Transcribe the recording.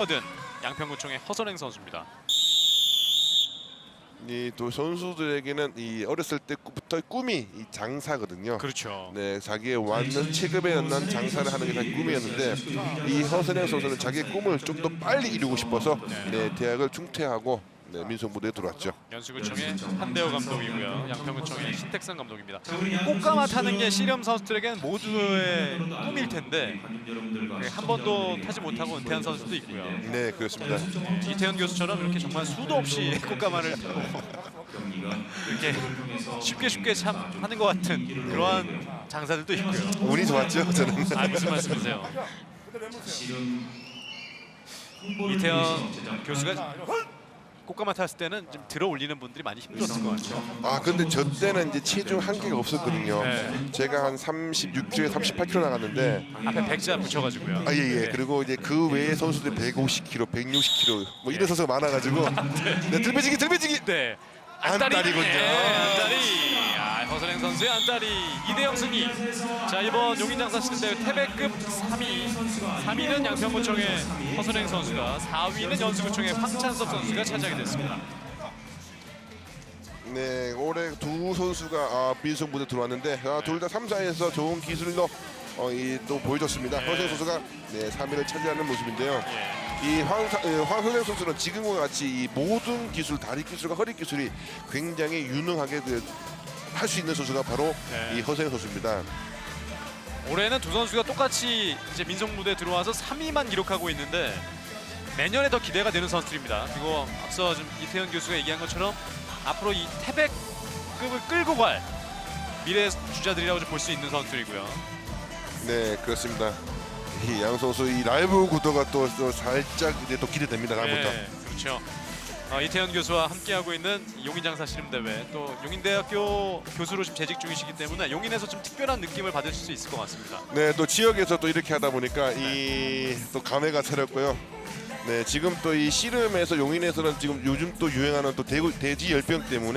얻은 양평구청의 허선행 선수입니다. 이 또 선수들에게는 이 어렸을 때부터 꿈이 이 장사거든요. 그렇죠. 네, 자기의 완전 체급에 맞는 장사를 하는 게 자기 꿈이었는데 이 허선영 선수는 자기의 꿈을 좀 더 빨리 이루고 싶어서 네, 대학을 중퇴하고 네, 민속 무대에 들어왔죠. 연수구청의 한대호 감독이고요. 양평구청의 신택선 감독입니다. 꽃가마 타는 게 씨름 선수들에게는 모두의 꿈일 텐데 네, 한 번도 타지 못하고 은퇴한 선수도 있고요. 네, 그렇습니다. 이태현 교수처럼 이렇게 정말 수도 없이 꽃가마를 타고 이렇게 쉽게 쉽게 참 하는 것 같은 그러한 장사들도 있고요. 운이 좋았죠, 저는. 아 무슨 말씀이세요? 이태현 교수가 꽃가마 탔을 때는 좀 들어 올리는 분들이 많이 힘들었을 것 같아요. 아, 근데 저 때는 이제 체중 한계가 없었거든요. 네. 제가 한 36kg, 38kg 나갔는데 앞에 백자 붙여가지고요. 아, 예, 예. 그리고 이제 그 외에 선수들 150kg, 160kg 뭐 이런 선수가 많아가지고 네, 들배지기, 들배지기. 네. 네, 안달이. 아, 허선행 선수의 안달이 2대0 승리. 자 이번 용인장사 시름대회 태백급 3위. 3위는 양평구청의 허선행 선수가 4위는 연수구청의 황찬섭 선수가 차지하게 됐습니다. 네, 올해 두 선수가 아, 민속 무대 들어왔는데 아, 둘다 3, 4에서 좋은 기술로 어, 이, 또 보여줬습니다. 네. 허선 선수가 네, 3위를 차지하는 모습인데요. 예. 이 황, 예, 황선영 선수는 지금과 같이 이 모든 기술, 다리 기술과 허리 기술이 굉장히 유능하게 할 수 있는 선수가 바로 네. 이 허선영 선수입니다. 올해는 두 선수가 똑같이 이제 민속 무대에 들어와서 3위만 기록하고 있는데 내년에 더 기대가 되는 선수들입니다. 그리고 앞서 좀 이태현 교수가 얘기한 것처럼 앞으로 이 태백급을 끌고 갈 미래 주자들이라고 볼 수 있는 선수들이고요. 네, 그렇습니다. 이 양 선수 이 라이브 구도가 또, 또 살짝 이제 또 기대됩니다. 다음부터. 네, 그렇죠. 어, 이태현 교수와 함께하고 있는 용인장사 씨름대회 또 용인대학교 교수로 지금 재직 중이시기 때문에 용인에서 좀 특별한 느낌을 받으실 수 있을 것 같습니다. 네, 또 지역에서 또 이렇게 하다 보니까 이 또 감회가 새롭고요. 네, 지금 또 이 씨름에서 용인에서는 지금 요즘 또 유행하는 또 대구, 돼지 열병 때문에